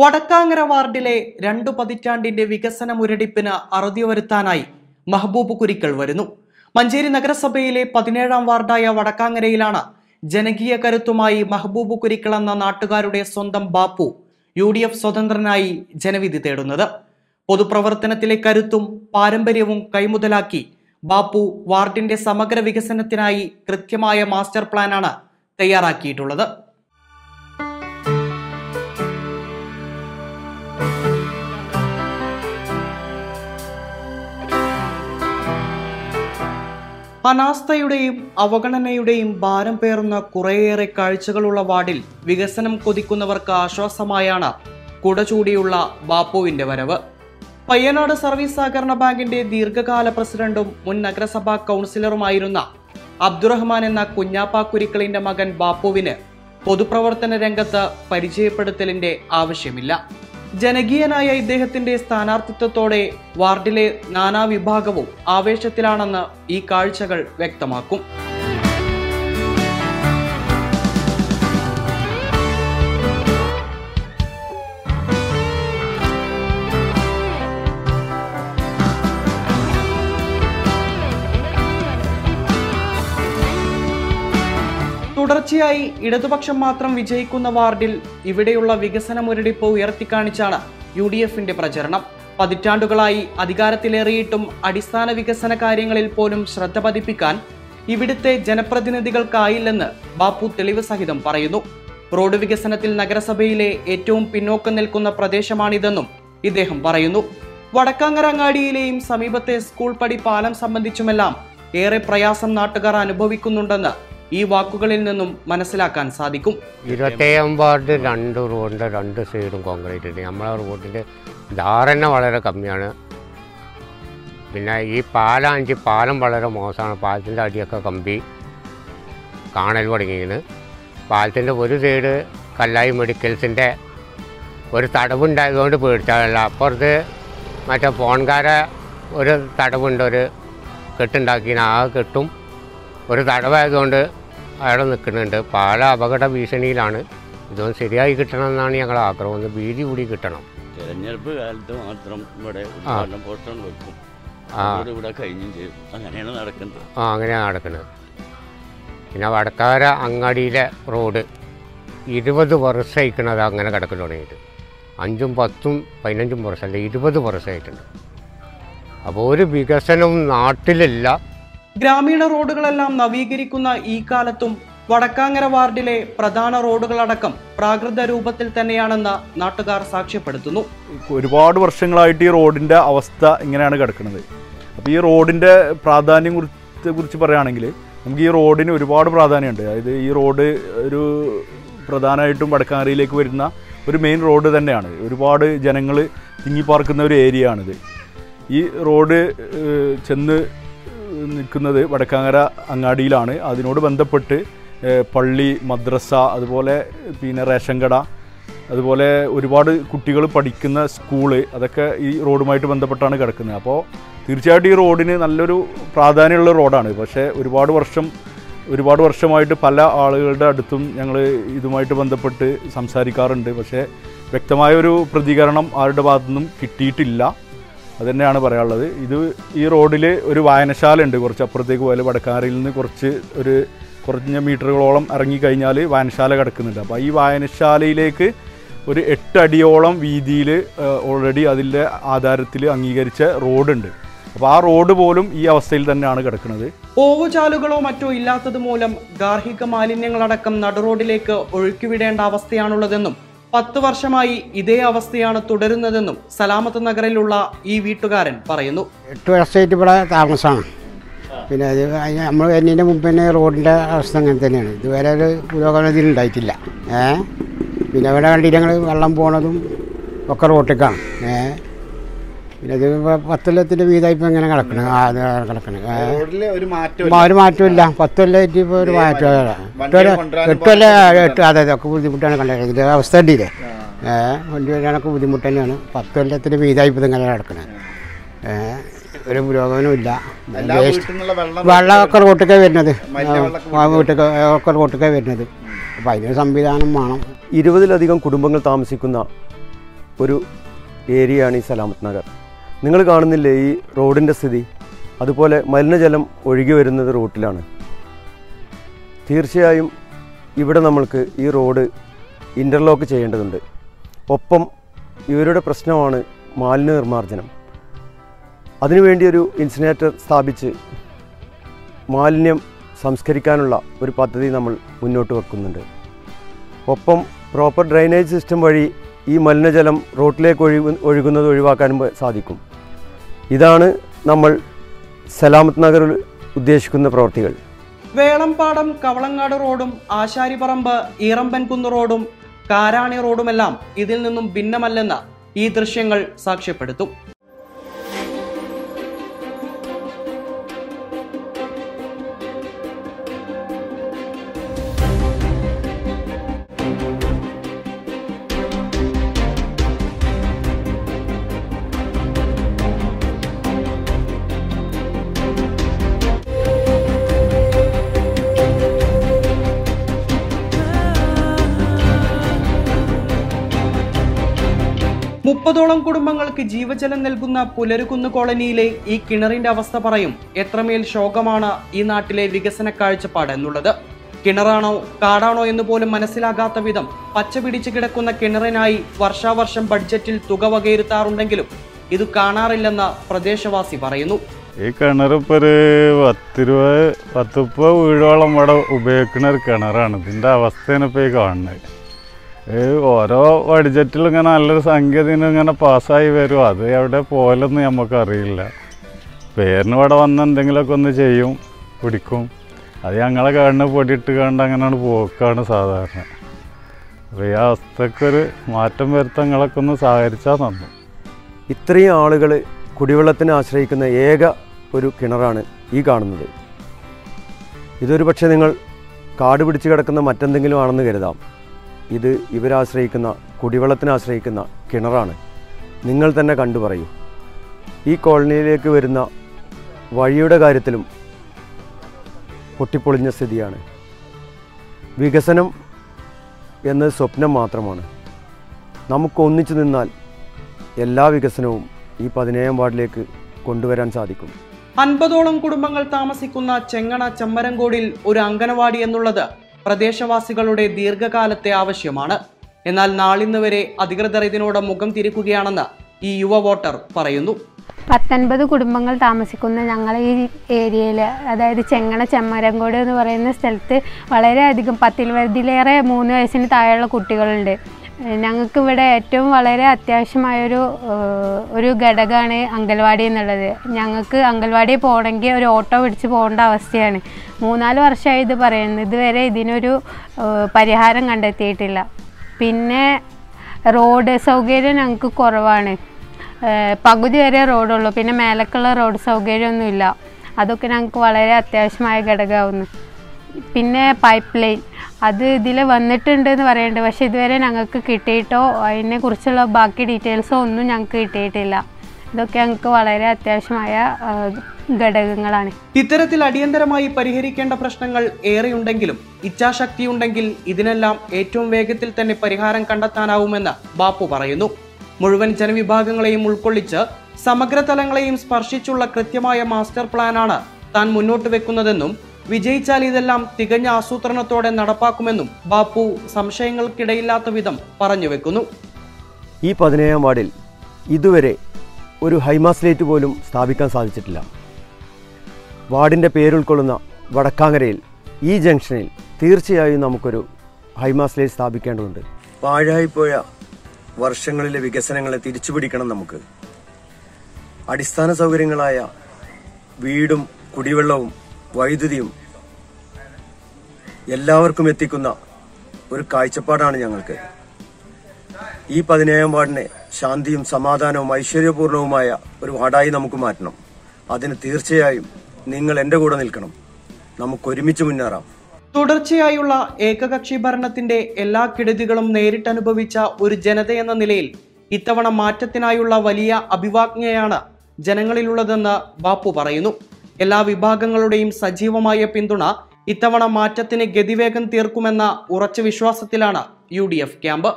വടക്കാങ്ങര വാർഡിലെ രണ്ടു പതിറ്റാണ്ടിന്റെ വികസന മുരടിപ്പിന് അറുതി വരുത്താനായി മഹബൂബ് കുരിക്കൾ വരുന്നു. മഞ്ചേരി നഗരസഭയിലെ പതിനേഴാം വാർഡായ വടക്കാങ്ങരയിലാണ് ജനകീയ കരുത്തുമായി മഹബൂബ് കുരിക്കൾ എന്ന നാട്ടുകാരുടെ സ്വന്തം ബാപ്പു യു ഡി എഫ് സ്വതന്ത്രനായി ജനവിധി തേടുന്നത്. പൊതുപ്രവർത്തനത്തിലെ കരുത്തും പാരമ്പര്യവും കൈമുതലാക്കി ബാപ്പു വാർഡിന്റെ സമഗ്ര വികസനത്തിനായി കൃത്യമായ മാസ്റ്റർ പ്ലാനാണ് തയ്യാറാക്കിയിട്ടുള്ളത്. അനാസ്ഥയുടെയും അവഗണനയുടെയും ഭാരം പേറുന്ന കുറേയേറെ കാഴ്ചകളുള്ള വാർഡിൽ വികസനം കൊതിക്കുന്നവർക്ക് ആശ്വാസമായാണ് കുടചൂടിയുള്ള ബാപ്പുവിന്റെ വരവ്. പയ്യനാട് സർവീസ് സഹകരണ ബാങ്കിന്റെ ദീർഘകാല പ്രസിഡന്റും മുൻ നഗരസഭാ കൗൺസിലറുമായിരുന്ന അബ്ദുറഹ്മാൻ എന്ന കുഞ്ഞാപ്പ കുരിക്കളിന്റെ മകൻ ബാപ്പുവിന് പൊതുപ്രവർത്തന രംഗത്ത് പരിചയപ്പെടുത്തലിന്റെ ആവശ്യമില്ല. ജനകീയനായ ഇദ്ദേഹത്തിന്റെ സ്ഥാനാർത്ഥിത്വത്തോടെ വാർഡിലെ നാനാവിഭാഗവും ആവേശത്തിലാണെന്ന് ഈ കാഴ്ചകൾ വ്യക്തമാക്കും. തുടർച്ചയായി ഇടതുപക്ഷം മാത്രം വിജയിക്കുന്ന വാർഡിൽ ഇവിടെയുള്ള വികസന മുരടിപ്പ് ഉയർത്തിക്കാണിച്ചാണ് യു ഡി എഫിന്റെ പ്രചരണം. പതിറ്റാണ്ടുകളായി അധികാരത്തിലേറിയിട്ടും അടിസ്ഥാന വികസന കാര്യങ്ങളിൽ പോലും ശ്രദ്ധ പതിപ്പിക്കാൻ ഇവിടുത്തെ ജനപ്രതിനിധികൾക്കായില്ലെന്ന് ബാപ്പു തെളിവ് സഹിതം പറയുന്നു. റോഡ് വികസനത്തിൽ നഗരസഭയിലെ ഏറ്റവും പിന്നോക്കം നിൽക്കുന്ന പ്രദേശമാണിതെന്നും ഇദ്ദേഹം പറയുന്നു. വടക്കാങ്ങര അങ്ങാടിയിലെയും സമീപത്തെ സ്കൂൾ പടി പാലം സംബന്ധിച്ചുമെല്ലാം ഏറെ പ്രയാസം നാട്ടുകാർ അനുഭവിക്കുന്നുണ്ടെന്ന് ഈ വാക്കുകളിൽ നിന്നും മനസ്സിലാക്കാൻ സാധിക്കും. ഇരുപത്തേഴാം വാർഡ് രണ്ട് റോഡിന്റെ രണ്ട് സൈഡും കോൺക്രീറ്റ് ഉണ്ട് നമ്മളെ റോഡിന്റെ ധാരണ വളരെ കമ്മിയാണ്. പിന്നെ ഈ പാലാഞ്ച് പാലം വളരെ മോശമാണ്. പാലത്തിന്റെ അടിയൊക്കെ കമ്പി കാണൽ തുടങ്ങിയിരുന്നു പാലത്തിന്റെ ഒരു സൈഡ് കല്ലായി മെഡിക്കൽസിന്റെ ഒരു തടവുണ്ടായതുകൊണ്ട് പേടിച്ചാലല്ല അപ്പുറത്ത് മറ്റേ ഫോൺകാര ഒരു തടവുണ്ട്. ഒരു കെട്ടുണ്ടാക്കിന്. ആ കെട്ടും ഒരു തടവായതുകൊണ്ട് അവിടെ നിൽക്കുന്നുണ്ട്. പാല അപകട ഭീഷണിയിലാണ്. ഇതൊന്നും ശരിയായി കിട്ടണം എന്നാണ് ഞങ്ങൾ ആഗ്രഹം. ഒന്ന് വീതി കൂടി കിട്ടണം. തെരഞ്ഞെടുപ്പ് കാലത്ത് മാത്രം ഇവിടെ പോസ്റ്റർ വെക്കും. ഇവിടെ കഴിഞ്ഞും ചെയ്യും. അങ്ങനെയാണ് നടക്കുന്നത്. ആ അങ്ങനെയാണ് നടക്കുന്നത്. പിന്നെ വടക്കാര അങ്ങാടിയിലെ റോഡ് ഇരുപത് വർഷമായിക്കണത് അങ്ങനെ കിടക്കുന്നു തുടങ്ങിയിട്ട്. അഞ്ചും പത്തും പതിനഞ്ചും വർഷമല്ല ഇരുപത് വർഷമായിട്ടുണ്ട് അപ്പോൾ ഒരു വികസനവും നാട്ടിലില്ല. ഗ്രാമീണ റോഡുകളെല്ലാം നവീകരിക്കുന്ന ഈ കാലത്തും വടക്കാങ്ങര വാർഡിലെ പ്രധാന റോഡുകളടക്കം പ്രാകൃത രൂപത്തിൽ തന്നെയാണെന്ന് നാട്ടുകാർ സാക്ഷ്യപ്പെടുത്തുന്നു. ഒരുപാട് വർഷങ്ങളായിട്ട് ഈ റോഡിന്റെ അവസ്ഥ ഇങ്ങനെയാണ് കിടക്കുന്നത്. അപ്പോൾ ഈ റോഡിന്റെ പ്രാധാന്യം കുറിച്ച് കുറിച്ച് പറയുകയാണെങ്കിൽ നമുക്ക് ഈ റോഡിന് ഒരുപാട് പ്രാധാന്യമുണ്ട്. അതായത് ഈ റോഡ് ഒരു പ്രധാനമായിട്ടും വടക്കാങ്ങരയിലേക്ക് വരുന്ന ഒരു മെയിൻ റോഡ് തന്നെയാണ്. ഒരുപാട് ജനങ്ങൾ തിങ്ങിപ്പാർക്കുന്ന ഒരു ഏരിയ ആണിത്. ഈ റോഡ് ചെന്ന് നിൽക്കുന്നത് വടക്കാങ്ങര അങ്ങാടിയിലാണ്. അതിനോട് ബന്ധപ്പെട്ട് പള്ളി മദ്രസ അതുപോലെ പിന്നെ റേഷൻ കട അതുപോലെ ഒരുപാട് കുട്ടികൾ പഠിക്കുന്ന സ്കൂൾ അതൊക്കെ ഈ റോഡുമായിട്ട് ബന്ധപ്പെട്ടാണ് കിടക്കുന്നത്. അപ്പോൾ തീർച്ചയായിട്ടും ഈ റോഡിന് നല്ലൊരു പ്രാധാന്യമുള്ള റോഡാണ്. പക്ഷേ ഒരുപാട് വർഷം ഒരുപാട് വർഷമായിട്ട് പല ആളുകളുടെ അടുത്തും ഞങ്ങൾ ഇതുമായിട്ട് ബന്ധപ്പെട്ട് സംസാരിക്കാറുണ്ട്. പക്ഷേ വ്യക്തമായ ഒരു പ്രതികരണം ആരുടെ ഭാഗത്തു നിന്നും കിട്ടിയിട്ടില്ല. അതുതന്നെയാണ് പറയാനുള്ളത്. ഇത് ഈ റോഡിൽ ഒരു വായനശാല ഉണ്ട് കുറച്ച് അപ്പുറത്തേക്ക് പോയാൽ വടക്കാറിയിൽ നിന്ന് കുറച്ച് ഒരു കുറഞ്ഞ മീറ്ററുകളോളം ഇറങ്ങിക്കഴിഞ്ഞാൽ വായനശാല കിടക്കുന്നുണ്ട്. അപ്പോൾ ഈ വായനശാലയിലേക്ക് ഒരു എട്ടടിയോളം വീതിയിൽ ഓൾറെഡി അതിന്റെ ആധാരത്തിൽ അംഗീകരിച്ച റോഡുണ്ട്. അപ്പോൾ ആ റോഡ് പോലും ഈ അവസ്ഥയിൽ തന്നെയാണ് കിടക്കുന്നത്. ഓവുചാലുകളോ മറ്റോ ഇല്ലാത്തത് മൂലം ഗാർഹിക മാലിന്യങ്ങളടക്കം നടുറോഡിലേക്ക് ഒഴുക്കിവിടേണ്ട അവസ്ഥയാണുള്ളതെന്നും പത്ത് വർഷമായി ഇതേ അവസ്ഥയാണ് തുടരുന്നതെന്നും സലാമത്ത് നഗറിലുള്ള ഈ വീട്ടുകാരൻ പറയുന്നു. എട്ട് വർഷമായിട്ട് ഇവിടെ താമസമാണ്. പിന്നെ അത് നമ്മൾ എന്നതിന്റെ മുമ്പ് തന്നെ റോഡിന്റെ അവസ്ഥ അങ്ങനെ തന്നെയാണ്. ഇതുവരെ ഒരു പുരോഗമനം ഇതിലുണ്ടായിട്ടില്ല ഏ? പിന്നെ ഇവിടെ കണ്ടിട്ട് ഞങ്ങൾ വെള്ളം പോണതും ഒക്കെ റോട്ടിക്കാണ് ഏ? പിന്നെ ഇത് ഇപ്പൊ പത്ത് കൊല്ലത്തിന്റെ വീതമായി ഇപ്പോൾ ഇങ്ങനെ കിടക്കണം കിടക്കണ ഒരു മാറ്റം ഇല്ല. ഒരു മാറ്റമില്ല പത്ത് കൊല്ലമായിട്ട് ഇപ്പോൾ ഒരു മാറ്റം. എട്ട് കൊല്ലം എട്ട് അതെ അതൊക്കെ ബുദ്ധിമുട്ടാണ് കണ്ടത്. ഇതിന്റെ അവസ്ഥ ഉണ്ടല്ലേ ഏഹ് വണ്ടി വരാനൊക്കെ ബുദ്ധിമുട്ട് തന്നെയാണ്. പത്ത് കൊല്ലത്തിന്റെ വീതമായി ഇപ്പോൾ ഇങ്ങനെ കിടക്കണം? ഏഹ് ഒരു വെള്ളം വെള്ളമൊക്കെ റോട്ടിക്കാണ് വരുന്നത് വീട്ടൊക്കെ ഒക്കെ റോട്ടിക്കാണ് വരുന്നത്. അപ്പം അതിനൊരു സംവിധാനം വേണം. ഇരുപതിലധികം കുടുംബങ്ങൾ താമസിക്കുന്ന ഒരു ഏരിയയാണ് ഈ സലാമത്ത് നഗർ. നിങ്ങൾ കാണുന്നില്ലേ ഈ റോഡിന്റെ സ്ഥിതി? അതുപോലെ മലിനജലം ഒഴുകി വരുന്നത് റോട്ടിലാണ്. തീർച്ചയായും ഇവിടെ നമ്മൾക്ക് ഈ റോഡ് ഇന്റർലോക്ക് ചെയ്യേണ്ടതുണ്ട്. ഒപ്പം ഇവരുടെ പ്രശ്നമാണ് മാലിന്യ നിർമ്മാർജനം. അതിനുവേണ്ടി ഒരു ഇൻസിനേറ്റർ സ്ഥാപിച്ച് മാലിന്യം സംസ്കരിക്കാനുള്ള ഒരു പദ്ധതി നമ്മൾ മുന്നോട്ട് വെക്കുന്നുണ്ട്. ഒപ്പം പ്രോപ്പർ ഡ്രൈനേജ് സിസ്റ്റം വഴി ഈ മലിനജലം റോട്ടിലേക്ക് ഒഴുകുന്നത് ഒഴിവാക്കാനും സാധിക്കും. ഇതാണ് നമ്മൾ സലാമത്ത് നഗറിൽ ഉദ്ദേശിക്കുന്ന പ്രവർത്തികൾ. വേളംപാടം കവളങ്ങാട് റോഡും ആശാരിപ്പറമ്പ് ഈറമ്പൻകുന്ന് റോഡും കാരാണി റോഡുമെല്ലാം ഇതിൽ നിന്നും ഭിന്നമല്ലെന്ന് ഈ ദൃശ്യങ്ങൾ സാക്ഷ്യപ്പെടുത്തും. മുപ്പതോളം കുടുംബങ്ങൾക്ക് ജീവജലം നൽകുന്ന പുലരുകുന്ന് കോളനിയിലെ ഈ കിണറിന്റെ അവസ്ഥ പറയും. എത്രമേൽ ശോകമാണ് ഈ നാട്ടിലെ വികസന കാഴ്ചപ്പാട് എന്നുള്ളത്. കിണറാണോ കാടാണോ എന്ന് പോലും മനസ്സിലാകാത്ത വിധം പച്ച പിടിച്ചു കിടക്കുന്ന കിണറിനായി വർഷാവർഷം ബഡ്ജറ്റിൽ തുക വകയിരുത്താറുണ്ടെങ്കിലും ഇത് കാണാറില്ലെന്ന് പ്രദേശവാസി പറയുന്നു. ഈ കിണറിപ്പോ ഒരു പത്ത് രൂപ പത്തുപ്പ വീഴോളം ഇവിടെ ഉപയോഗിക്കുന്ന ഒരു കിണറാണ്. ഇതിന്റെ അവസ്ഥയാണ് ഇപ്പോൾ ഈ കാണുന്നത്. ഓരോ ബഡ്ജറ്റിലും ഇങ്ങനെ നല്ലൊരു ഇതിന് ഇങ്ങനെ പാസ്സായി വരും. അത് എവിടെ പോലെന്ന് നമുക്കറിയില്ല പേരിന് ഇവിടെ വന്ന് എന്തെങ്കിലുമൊക്കെ ഒന്ന് ചെയ്യും പിടിക്കും. അത് ഞങ്ങളെ കണ്ണ് പൊടിയിട്ട് കണ്ട് അങ്ങനെയാണ് പോക്കാണ് സാധാരണ. അപ്പോൾ ഈ അവസ്ഥക്കൊരു മാറ്റം വരുത്താൻ നിങ്ങളൊക്കെ ഒന്ന് സഹകരിച്ചാൽ നന്നു. ഇത്രയും ആളുകൾ കുടിവെള്ളത്തിന് ആശ്രയിക്കുന്ന ഏക ഒരു കിണറാണ് ഈ കാണുന്നത്. ഇതൊരു പക്ഷേ നിങ്ങൾ കാട് പിടിച്ച് കിടക്കുന്ന മറ്റെന്തെങ്കിലും ആണെന്ന് കരുതാം. ഇത് ഇവരാശ്രയിക്കുന്ന കുടിവെള്ളത്തിന് ആശ്രയിക്കുന്ന കിണറാണ്. നിങ്ങൾ തന്നെ കണ്ടു പറയൂ. ഈ കോളനിയിലേക്ക് വരുന്ന വഴിയുടെ കാര്യത്തിലും പൊട്ടിപ്പൊളിഞ്ഞ സ്ഥിതിയാണ്. വികസനം എന്നത് സ്വപ്നം മാത്രമാണ്. നമുക്ക് ഒന്നിച്ചു നിന്നാൽ എല്ലാ വികസനവും ഈ പതിനേഴാം വാർഡിലേക്ക് കൊണ്ടുവരാൻ സാധിക്കും. അൻപതോളം കുടുംബങ്ങൾ താമസിക്കുന്ന ചെങ്ങണ ചെമ്മരങ്കോടിൽ ഒരു അംഗനവാടി എന്നുള്ളത് പ്രദേശവാസികളുടെ ദീർഘകാലത്തെ ആവശ്യമാണ്. എന്നാൽ നാളിന്ന് വരെ അധികൃതർ ഇതിനോട് മുഖം തിരിക്കുകയാണെന്ന് ഈ യുവ വോട്ടർ പറയുന്നു. പത്തൊൻപത് കുടുംബങ്ങൾ താമസിക്കുന്ന ഞങ്ങൾ ഈ ഏരിയയിൽ അതായത് ചെങ്ങണ ചെമ്മരങ്കോട് എന്ന് പറയുന്ന സ്ഥലത്ത് വളരെയധികം പത്തിൽ വരതിലേറെ മൂന്ന് വയസ്സിന് താഴെയുള്ള കുട്ടികളുണ്ട്. ഞങ്ങൾക്ക് ഇവിടെ ഏറ്റവും വളരെ അത്യാവശ്യമായൊരു ഒരു ഘടകമാണ് അംഗൻവാടി എന്നുള്ളത്. ഞങ്ങൾക്ക് അംഗൻവാടി പോകണമെങ്കിൽ ഒരു ഓട്ടോ പിടിച്ച് പോകേണ്ട അവസ്ഥയാണ്. മൂന്നാൽ വർഷമായി ഇത് പറയുന്നത്. ഇതുവരെ ഇതിനൊരു പരിഹാരം കണ്ടെത്തിയിട്ടില്ല. പിന്നെ റോഡ് സൗകര്യം ഞങ്ങൾക്ക് കുറവാണ്. പകുതി വരെ റോഡുള്ളൂ. പിന്നെ മേലക്കുള്ള റോഡ് സൗകര്യമൊന്നുമില്ല. അതൊക്കെ ഞങ്ങൾക്ക് വളരെ അത്യാവശ്യമായ ഘടകമാവുന്നു. പിന്നെ പൈപ്പ് ലൈൻ അത് ഇതിൽ വന്നിട്ടുണ്ട് എന്ന് പറയുന്നുണ്ട് പക്ഷേ ഇതുവരെ ഞങ്ങൾക്ക് കിട്ടിയിട്ടോ അതിനെക്കുറിച്ചുള്ള ബാക്കി ഡീറ്റെയിൽസോ ഒന്നും ഞങ്ങൾക്ക് കിട്ടിയിട്ടില്ല. ഇതൊക്കെ ഞങ്ങൾക്ക് വളരെ അത്യാവശ്യമായ ഘടകങ്ങളാണ്. ഇത്തരത്തിൽ അടിയന്തരമായി പരിഹരിക്കേണ്ട പ്രശ്നങ്ങൾ ഏറെയുണ്ടെങ്കിലും ഇച്ഛാശക്തിയുണ്ടെങ്കിൽ ഇതിനെല്ലാം ഏറ്റവും വേഗത്തിൽ തന്നെ പരിഹാരം കണ്ടെത്താനാവുമെന്ന് ബാപ്പു പറയുന്നു. മുഴുവൻ ജനവിഭാഗങ്ങളെയും ഉൾക്കൊള്ളിച്ച് സമഗ്ര തലങ്ങളെയും സ്പർശിച്ചുള്ള കൃത്യമായ മാസ്റ്റർ പ്ലാനാണ് താൻ മുന്നോട്ട് വെക്കുന്നതെന്നും വിജയിച്ചാൽ ഇതെല്ലാം തികഞ്ഞ ആസൂത്രണത്തോടെ നടപ്പാക്കുമെന്നും ബാപ്പു സംശയങ്ങൾക്കിടയില്ലാത്ത വിധം പറഞ്ഞു വെക്കുന്നു. ഈ പതിനേഴാം വാർഡിൽ ഇതുവരെ ഒരു ഹൈമാസ്ലേറ്റ് പോലും സ്ഥാപിക്കാൻ സാധിച്ചിട്ടില്ല. വാർഡിന്റെ പേരുൾക്കൊള്ളുന്ന വടക്കാങ്ങരയിൽ ഈ ജംഗ്ഷനിൽ തീർച്ചയായും നമുക്കൊരു ഹൈമാസ്ലേറ്റ് സ്ഥാപിക്കേണ്ടതുണ്ട്. പാഴായിപ്പോയ വർഷങ്ങളിലെ വികസനങ്ങളെ തിരിച്ചുപിടിക്കണം നമുക്ക്. അടിസ്ഥാന സൗകര്യങ്ങളായ വീടും കുടിവെള്ളവും വൈദ്യുതിയും എല്ലാവർക്കും എത്തിക്കുന്ന ഒരു കാഴ്ചപ്പാടാണ് ഞങ്ങൾക്ക്. ഈ പതിനേഴാം വാർഡിനെ ശാന്തിയും സമാധാനവും ഐശ്വര്യപൂർണവുമായ ഒരു വാർഡായി നമുക്ക് മാറ്റണം. അതിന് തീർച്ചയായും നിങ്ങൾ എന്റെ കൂടെ നിൽക്കണം. നമുക്ക് ഒരുമിച്ച് മുന്നേറാം. തുടർച്ചയായുള്ള ഏകകക്ഷി ഭരണത്തിന്റെ എല്ലാ കെടുതികളും നേരിട്ടനുഭവിച്ച ഒരു ജനതയെന്ന നിലയിൽ ഇത്തവണ മാറ്റത്തിനായുള്ള വലിയ അഭിവാജ്ഞയാണ് ജനങ്ങളിലുള്ളതെന്ന് ബാപ്പു പറയുന്നു. എല്ലാ വിഭാഗങ്ങളുടെയും സജീവമായ പിന്തുണ ഇത്തവണ മാറ്റത്തിന് ഗതിവേഗം തീർക്കുമെന്ന ഉറച്ച വിശ്വാസത്തിലാണ് യു ക്യാമ്പ്.